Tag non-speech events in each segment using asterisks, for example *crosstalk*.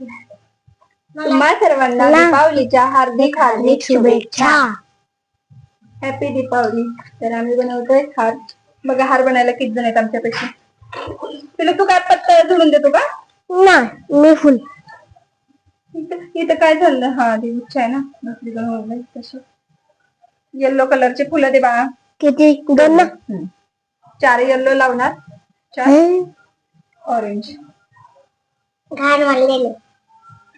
तुम्हा सर्वांना दीपावलीच्या हार्दिक हार्दिक शुभेच्छा. हॅपी दीपावली. तर आम्ही बनवतोय हार. बघा हार बनायला किती जण आहेत आमच्यापैकी? तुला तू काय पत्ता जोडून देतो का? नाही मी फुल. इथं काय झालं? हा ती इच्छा आहे ना. दुसरीकडे होईल तशी येल्लो कलरचे फुलं दे बाळा. किती? दोन ना? चार येल्लो लावणार. चार. ऑरेंज घाण वाढलेले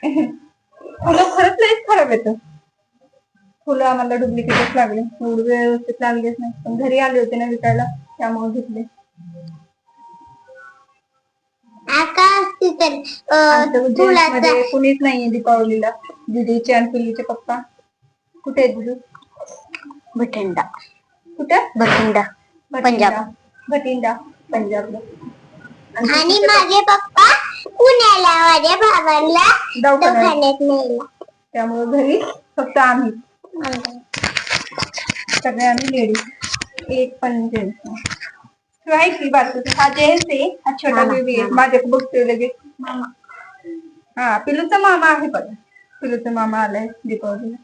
फुलं खरंच लईच खराब येतं फुलं आम्हाला डुप्लिकेटच लागले. एवढे व्यवस्थित लागलेच नाही. पण घरी आले होते ना विकायला त्यामुळे घेतले. कुणीच नाहीये दीपावलीला. दिदीचे आणि पिल्लीचे पप्पा. कुठे आहेत दिदू? भटिंडा. कुठे? भटिंडा. पंजाब. भटिंडा. पंजाबला. आणि माझे पप्पा पुण्याला माझ्या बाबांना दवाखान्यात. दवाखान्यात नेला. त्यामुळे घरी फक्त आम्ही. सगळे आम्ही लेडीज एक पण जेंट्स तू आहे की हा जेंट्स आहे. हा छोटा बेबी आहे. माझ्या बघतोय लगेच. हा पिलूचा मामा आहे बघा. पिलूचा मामा आलाय दीपावलीला.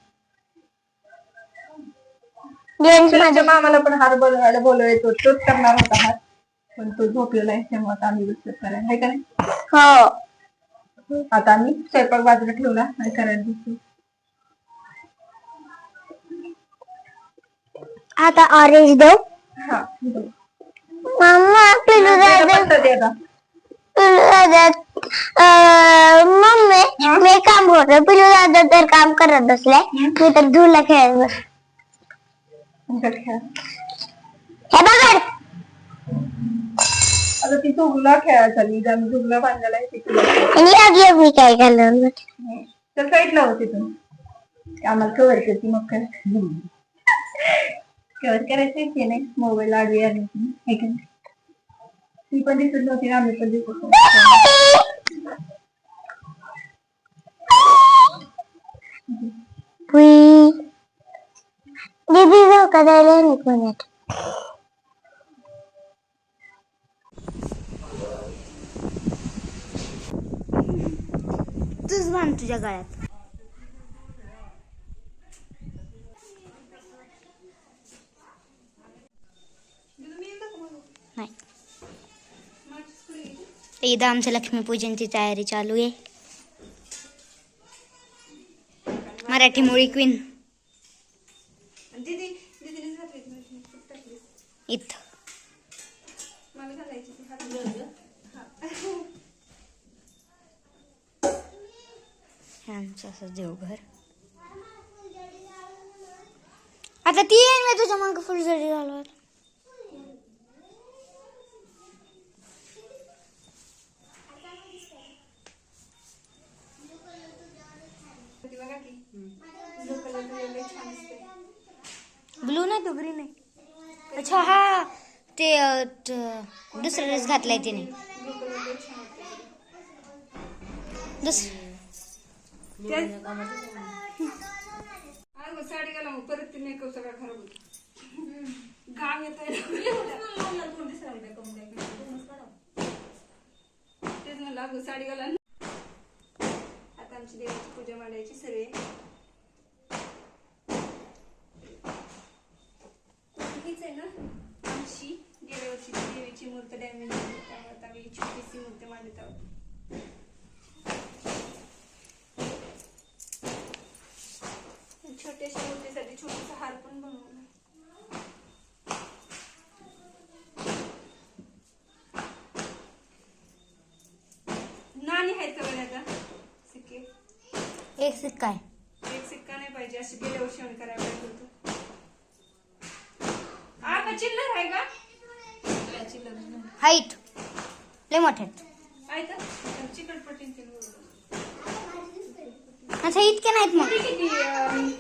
जेंट्स पिलूच्या मामाला पण हार बोलवायला बोलवायचो तोच करणार होता हार पण तो झोपलेला आहे त्यामुळे आता आम्ही करायला आहे का नाही? हो. आता आम्ही स्वयंपाक बाजूला ठेवला आणि करायला बसलो. आता ऑरेंज देऊ? हा बरं. मम्मा पिलू त्याचा दादा. पत्ता दे आता. पिलू दादा अं, मम्मी मी काम होतं पिलू दादा तर काम करत बसले मी तर धुला खेळत बस खेळा. हे बघ. आता ती झुगला खेळायला चालली आम्ही झुगला बांधायला आणि अगे मी काय घालून तर साईडला होती तू. आम्हाला कव्हर करते मग काय? कव्हर करायचं की नाही? मोबाईल आडवी आली होती हे? ती पण दिसत नव्हती आम्ही पण दिसत नव्हतो. दीदी जाऊ का द्यायला नाही पुण्यात तूच बांध तुझ्या गळ्यात. नाही. इथं आमच्या लक्ष्मीपूजनची तयारी चालू आहे. मराठी मुळी क्वीन? इथं. आमचं असं देवघर आता ती येईन मी तुझ्या मागं फुलझडी घालवर. ब्लू नाही तो ग्रीन आहे अच्छा हा, ते दुसरा ड्रेस घातलाय तिने. दुसरं अगं साडी घाला मग परत ती मेकअप सगळा खराब होतो. घाम येतोय. तेच म्हणलं अगं साडी घाला. आता आमची देवाची पूजा मांडायची सर्वे हीच आहे ना आमची गेल्या वर्षी देवीची मूर्त डॅमेज त्यामुळे आम्ही छोटीशी मूर्ती मांडत आहोत छोट्याशा मूर्तीसाठी छोटासा हार पण बनवला नाणी आहेत का बघा आता सिक्के एक सिक्का आहे एक सिक्का नाही पाहिजे अशी गेल्या वर्षी आम्ही करायला पाहिजे होतं आता चिल्लर आहे का काय चिल्लर नाही. हाईट लय मोठे आहेत. आहे. अच्छा इतके नाहीत मग किती किती अं,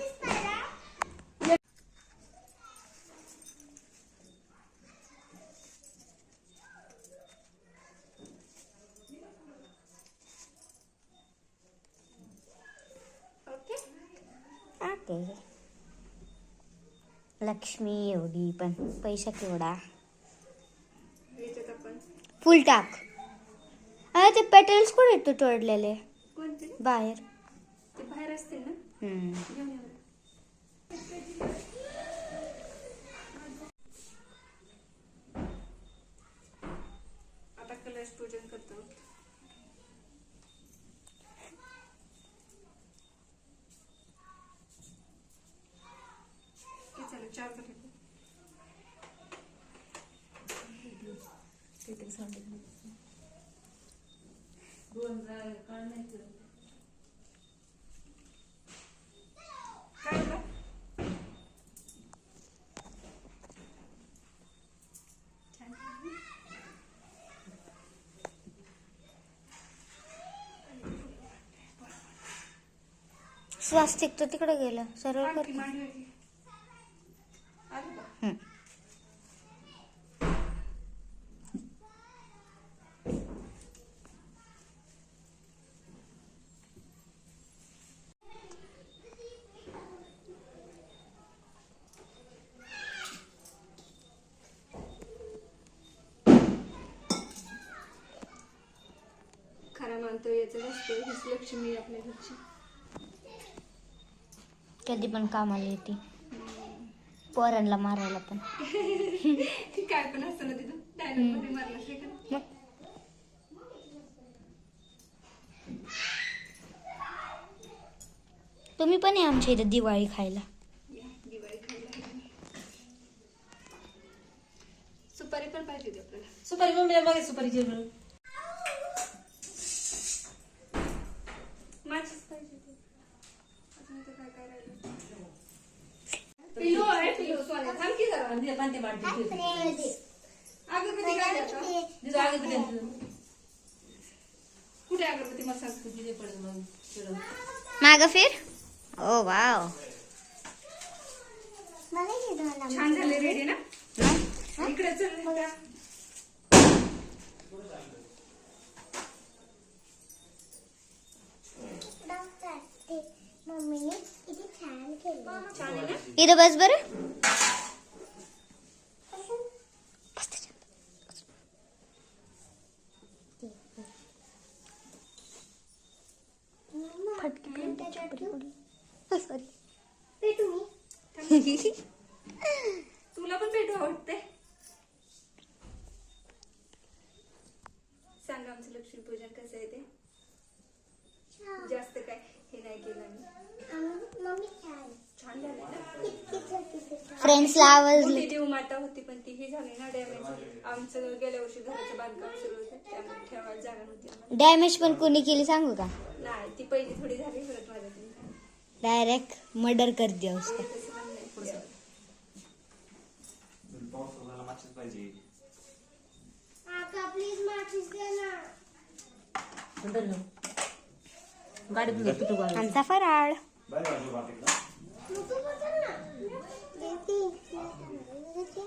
ओके ओके लक्ष्मी एवढी पण पैसा केवढा? फुल टाक. अरे ते पेटल्स कुठे आहेत तू तोडलेले? बाहेर. ते बाहेर असतील ना हम्म. घेऊन ये बरं. आता कलश पूजन करतो किती झालं? चार झाले का? काय झालं? छान झालं. स्वास्तिक तर तिकडे गेलं. सरळ कर याचं हीच लक्ष्मी आहे आपल्या घरची. कधी पण कामाला येते. पोरांना मारायला पण. *laughs* काय पण असतं ना तिथं? डायलॉगमध्ये मारलं असं का? मग? तुम्ही पण या आमच्या इथे दिवाळी खायला. या, दिवाळी खायला. सुपारी पण पाहिजे होती आपल्याला. सुपारी मम्मीला मागे सुपारी जेवण माझीच पाहिजे होती अजून इथं काय काय राहिलं पिलो आहे पिलो सोन्या थांब की जरा पांते मांडते अगरबत्ती काय कुठे अगरबत्ती? मला तिथे पडेल मग. माग फिर. Oh wow. छान झाले रेडी ना? इकडे चल बघा. छान आहे ना? इथं बस बरं. तुला पण भेटू आवडते. सांगा आमचं लक्ष्मी पूजन कसं आहे ते? जास्त काय हे नाही केलं छान. झालं ना? फ्रेंड्सला आवडली. मोठी देव माता होती पण ती ही झाली ना डॅमेज आमचं गेल्या वर्षी घराचं बांधकाम सुरू होतं त्यामुळे ठेवायला जागा नव्हती आम्हाला. डॅमेज पण कोणी केली सांगू का? नाही ती पहिली थोडी झाली परत माझ्याकडे डायरेक्ट मर्डर कर दिया उसका पाहिजे. नंतर घेऊ. गाडी पण तुटू गाडी. आमचा फराळ. बाहेर बाजू बाकीला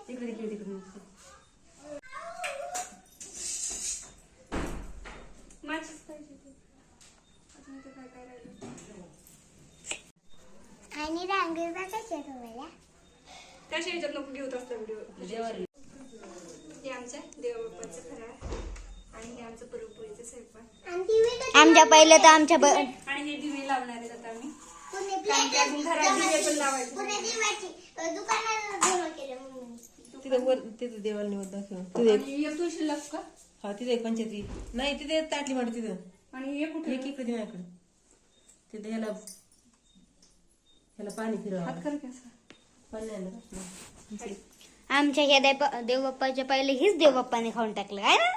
तिकडे तिकडे तिकडे माझीच पाहिजे ती अजून इथं काय काय राहिलं आणि रांगेचा कशा तुम्हाला त्याच्या ह्याच्यात नको घेऊत असला व्हिडिओ जेवारी हे आमच्या देवबाप्पाचं फराळ आणि हे आमचं पुरणपोळीचं स्वयंपाक आमच्या पहिलं तर आमच्या ब- आणि हे दिवे लावणार आहेत आता आम्ही कारण की अजून घरात दिवे पण लावायचे. तिथे वर तिथे देवाला निवड दाखव तिथे एक आणि एक तुळशी शिल्लक का? हा तिथे एक पंचायती नाही तिथे एक ताटली मांड तिथं. आणि हे कुठे? एक इकडे माझ्याकडे तिथे ह्याला ह्याला पाणी फिरवा. हात कर की असं. पाणी नाही ना का? आमच्या ह्या देव देवबाप्पाच्या पहिले हीच देवबाप्पाने खाऊन टाकलं काय ना?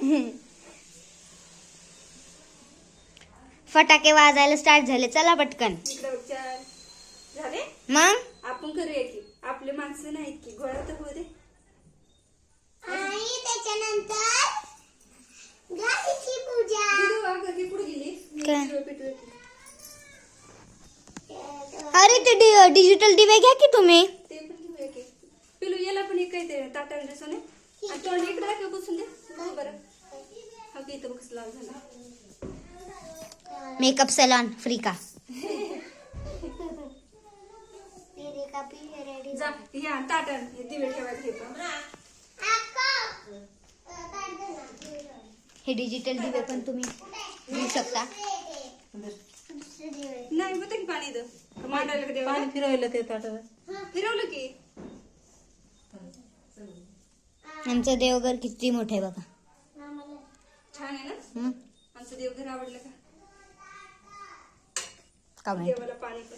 *laughs* फटाके वाजायला स्टार्ट झाले. चला पटकन. झाले? मग? आपण करूया की. आपले माणसं नाहीत की. गोळा तर होऊ दे. आणि त्याच्यानंतर पूजा. गेली. अरे ते डि- डिजिटल दिवे घ्या की तुम्ही. ते पण घेऊया की. पिलू याला पण एक काही ते ताटावले सोने. आणि तोंड इकडे दाखव बसून दे. बरं. हा की इथं बघ लाल झाला. मेकअप सलॉन फ्री का जा या ताटात हे दिवे ठेवायला हे पण. हे डिजिटल दिवे पण तुम्ही घेऊ शकता. पाणी इथं? मांडायला कधी पाणी फिरवलं ते ताटाला फिरवलं की? आमचं देवघर किती मोठं आहे बघा. छान आहे ना? हम्म. आमचं देवघर आवडलं का? का माहीत? देवाला पाणी पण.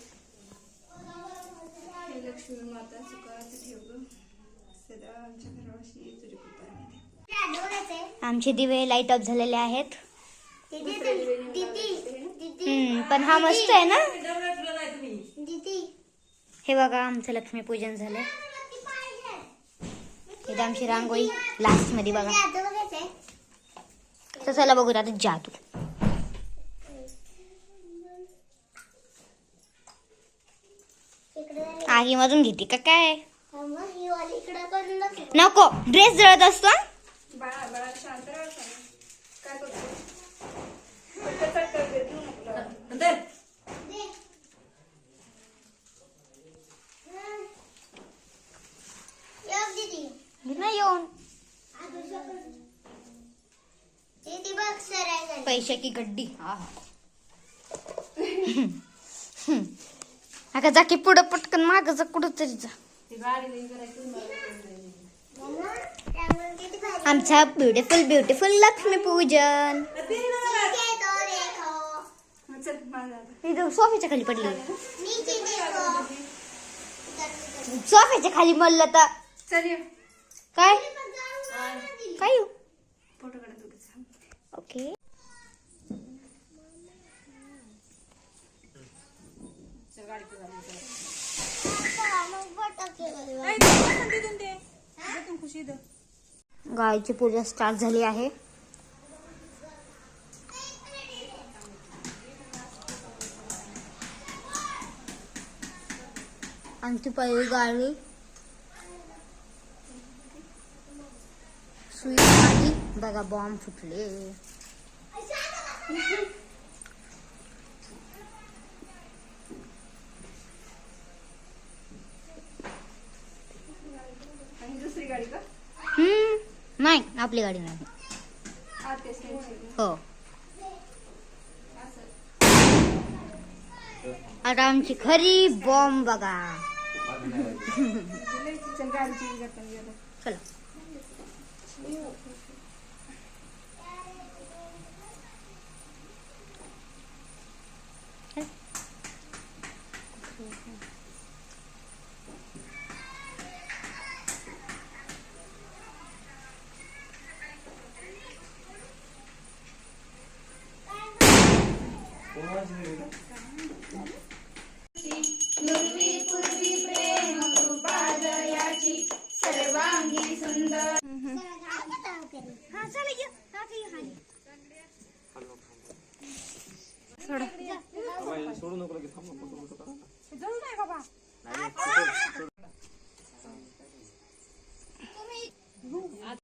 हे लक्ष्मी माता सुखाचं ठेव गं. सदा आमच्या घराशी तुझी कृपा राहते. आमचे दिवे लाइट ऑफ झालेले आहेत. हम्म, पण हा मस्त आहे ना? हे बघा आमचं लक्ष्मीपूजन झालं इथे आमची रांगोळी लास्टमध्ये बघा. चला बघू आता जादू आगी मधून घेते का काय? नको. ड्रेस जळत असतो हं? येऊन. पैशाची गड्डी. हा. *laughs* अगं जा की पुढं पटकन माग जा कुठं तरी जा. ती गाडी नाही करायची आमचा ब्युटिफुल ब्युटिफुल लक्ष्मी पूजन. सोफ्याच्या खाली पडली. सोफ्याच्या खाली मल्ल तर. काय? काय. ओके नाही, ते पण तिथून ते. तिथून खुशी इथं. गायची पूजा स्टार्ट झाली आहे. आमची पहिली गाडी सुई बघा बॉम्ब फुटले आणि दुसरी गाडी का हम्म नाही आपली गाडी नाही. हो. आता आमची खरी बॉम्ब बघा *laughs* चल fazer.